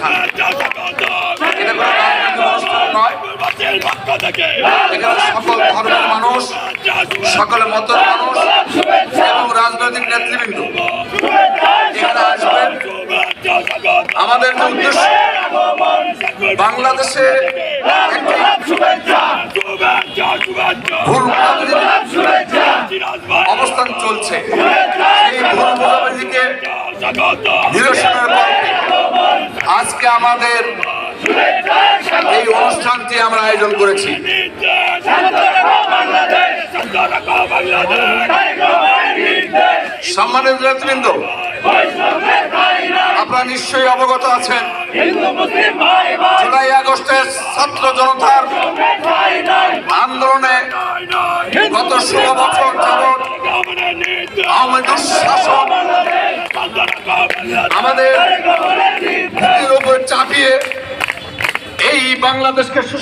অনুষ্ঠান এটা রাজনৈতিক অনুষ্ঠান নয়। এখানে সকল ধর্মের মানুষ, সকল মতের মানুষ এবং রাজনৈতিক নেতৃবৃন্দ। এখানে আসবেন। আমাদের যে উদ্দেশ্য, বাংলাদেশে অবস্থান চলছে। সেই ভুল নিরসনের আজকে আমাদের এই অনুষ্ঠানটি আমরা আয়োজন করেছি। সম্মানিত নেতৃবৃন্দ, আপনারা নিশ্চয়ই অবগত আছেন, জুলাই আগস্টের ছাত্র জনতার আন্দোলনে গত ষোলো বছর যাবৎ আওয়ামী দুঃশাসন আমাদের বাংলাদেশকে